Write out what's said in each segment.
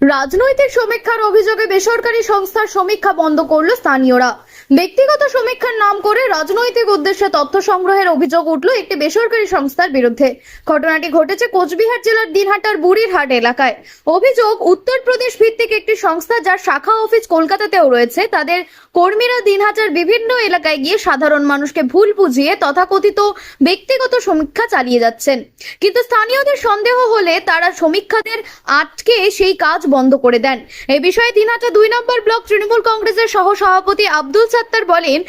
রাজনৈতিক সমীক্ষার অভিযোগে বেসরকারি সংস্থার সমীক্ষা বন্ধ করল স্থানীয়রা। ব্যক্তিগত সমীক্ষার নাম করে রাজনৈতিক উদ্দেশ্যে তথ্য সংগ্রহের অভিযোগ উঠল একটি বেসরকারি সংস্থার বিরুদ্ধে। ঘটনাটি ঘটেছে কোচবিহার জেলার দিনহাটার বুড়িরহাট এলাকায়। অভিযোগ, উত্তরপ্রদেশ ভিত্তিক একটি সংস্থা যার শাখা অফিস কলকাতাতেও রয়েছে। তাদের কর্মীরা দিনহাটার বিভিন্ন এলাকায় গিয়ে সাধারণ মানুষকে ভুল বুঝিয়ে তথাকথিত ব্যক্তিগত সমীক্ষা চালিয়ে যাচ্ছেন। কিন্তু স্থানীয়দের সন্দেহ হলে তারা সমীক্ষাদের আটকে সেই কাজ বন্ধ করে দেন। এই বিষয়ে দিনহাটা দুই নম্বর ব্লক তৃণমূল কংগ্রেসের সহ সভাপতি আব্দুল সাত্তার বলেন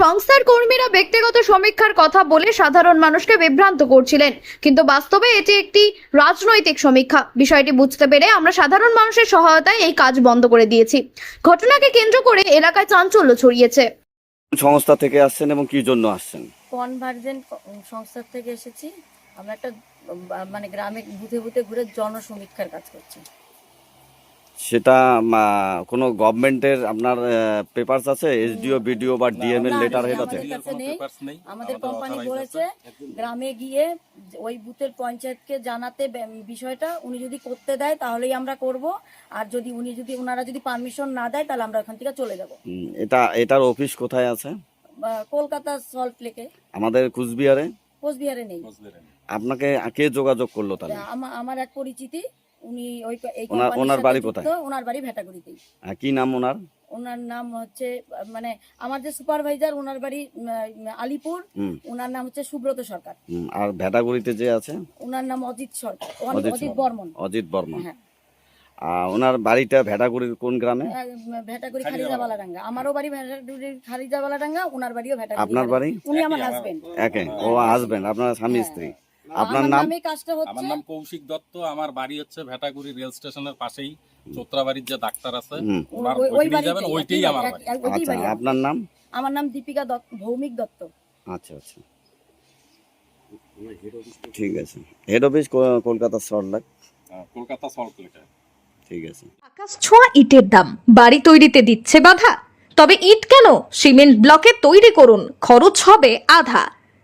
সংস্থার কর্মীরা ব্যক্তিগত সমীক্ষার কথা বলে সাধারণ মানুষকে বিভ্রান্ত করছিলেন। কিন্তু বাস্তবে এটি একটি রাজনৈতিক সমীক্ষা। বিষয়টি বুঝতে পেরে আমরা সাধারণ মানুষের সহায়তায় এই কাজ বন্ধ করে দিয়েছি। ঘটনাকে কেন্দ্র করে এলাকায় চাঞ্চল্য ছড়িয়েছে। সংস্থা থেকে আসছেন এবং কি জন্য আসছেন? কনভার্জেন্ট সংস্থার থেকে এসেছি। আমরা একটা মানে গ্রামে বুথে বুথে ঘুরে জনসমীক্ষার কাজ করছি। সেটা কোনো গভর্নমেন্টের আপনার পেপারস আছে? এসডিও বিডিও বা ডিএম এর লেটার হেড আছে? আমাদের নেই। আমাদের আমাদের কোম্পানি বলেছে গ্রামে গিয়ে ওই বুথের পঞ্চায়েতকে জানাতে বিষয়টা উনি যদি করতে দেয় তাহলেই আমরা করব। আর যদি উনি যদি ওনারা যদি পারমিশন না দেয় তাহলে আমরা ওখান থেকে চলে যাব। এটা এটার অফিস কোথায় আছে? কলকাতা সল্ট লেকে আমাদের কুচবিহারে? কোচবিহারে নেই। আপনাকে কে যোগাযোগ করল তাহলে? আমা- আমার এক পরিচিতি। উনি ওই এই ওনার- বাড়ি কোথায়? ওনার বাড়ি ভেটাগুড়িতেই। কি নাম ওনার? ওনার নাম হচ্ছে মানে আমার যে সুপারভাইজার ওনার বাড়ি আলিপুর ওনার নাম হচ্ছে সুব্রত সরকার। আর ভেটাগুড়িতে যে আছে? ওনার নাম অজিত সরকার। অজিত- অজিত অজিত বর্মন। হ্যাঁ। ওনার বাড়িটা ভেটাগুড়ির কোন গ্রামে? ভেটাগুড়ি খারিজাবালা ডাঙ্গা আমারও বাড়ি ভেটাগুড়ি খারিজাবালা ডাঙ্গা ওনার বাড়িও ভেটাগুড়ি। আপনার বাড়ি? উনি আমার হাজবেন্ড একে ও হাজবেন্ড আপনার স্বামী স্ত্রী। আপনার নাম আমার হচ্ছে। নাম কৌশিক দত্ত। আমার বাড়ি হচ্ছে ভেটাগুড়ি রেল স্টেশনের পাশেই চোত্রাবাড়ির যে ডাক্তার আছে ওনার যাবেন ওইটাই আমার বাড়ি, আচ্ছা আপনার নাম? আমার নাম দীপিকা দত্ত ভৌমিক দত্ত। আচ্ছা আচ্ছা। ঠিক আছে। হেড অফিস কলকাতা সল্টলেক কলকাতা ঠিক আছে। আকাশ ছোঁয়া ইটের দাম। বাড়ি তৈরিতে দিচ্ছে বাধা। তবে ইট কেন? সিমেন্ট ব্লকে তৈরি করুন। খরচ হবে আধা।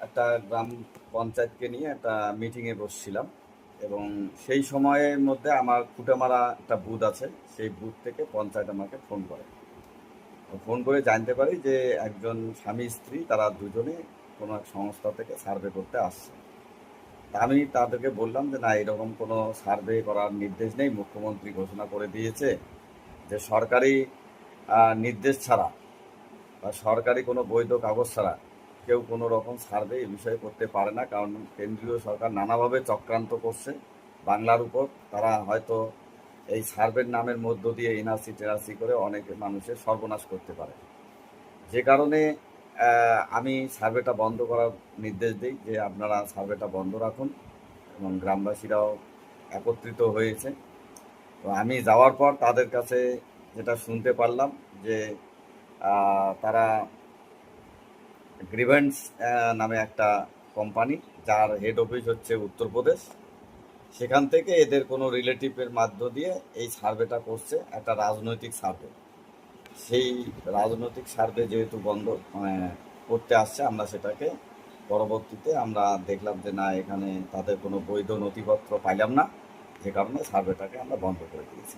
একটা গ্রাম পঞ্চায়েতকে নিয়ে একটা মিটিংয়ে বসছিলাম এবং সেই সময়ের মধ্যে আমার খুঁটেমারা একটা বুথ আছে, সেই বুথ থেকে পঞ্চায়েত আমাকে ফোন করে। ফোন করে জানতে পারি যে একজন স্বামী স্ত্রী, তারা দুজনে কোনো এক সংস্থা থেকে সার্ভে করতে আসছে। আমি তাদেরকে বললাম যে, না, এরকম কোনো সার্ভে করার নির্দেশ নেই, মুখ্যমন্ত্রী ঘোষণা করে দিয়েছে যে সরকারি নির্দেশ ছাড়া বা সরকারি কোনো বৈধ কাগজ ছাড়া কেউ কোনো রকম সার্ভে এ বিষয়ে করতে পারে না, কারণ কেন্দ্রীয় সরকার নানাভাবে চক্রান্ত করছে বাংলার উপর। তারা হয়তো এই সার্ভের নামের মধ্য দিয়ে এনআরসি টেনআরসি করে অনেক মানুষের সর্বনাশ করতে পারে। যে কারণে আমি সার্ভেটা বন্ধ করার নির্দেশ দিই যে আপনারা সার্ভেটা বন্ধ রাখুন এবং গ্রামবাসীরাও একত্রিত হয়েছে। তো আমি যাওয়ার পর তাদের কাছে যেটা শুনতে পারলাম যে তারা গ্রিভেন্স নামে একটা কোম্পানি যার হেড অফিস হচ্ছে উত্তরপ্রদেশ সেখান থেকে এদের কোনো রিলেটিভের মাধ্য দিয়ে এই সার্ভেটা করছে, একটা রাজনৈতিক সার্ভে সেই রাজনৈতিক সার্ভে যেহেতু বন্ধ মানে করতে আসছে, আমরা সেটাকে পরবর্তীতে আমরা দেখলাম যে না, এখানে তাদের কোনো বৈধ নথিপত্র পাইলাম না, যে কারণে সার্ভেটাকে আমরা বন্ধ করে দিয়েছি।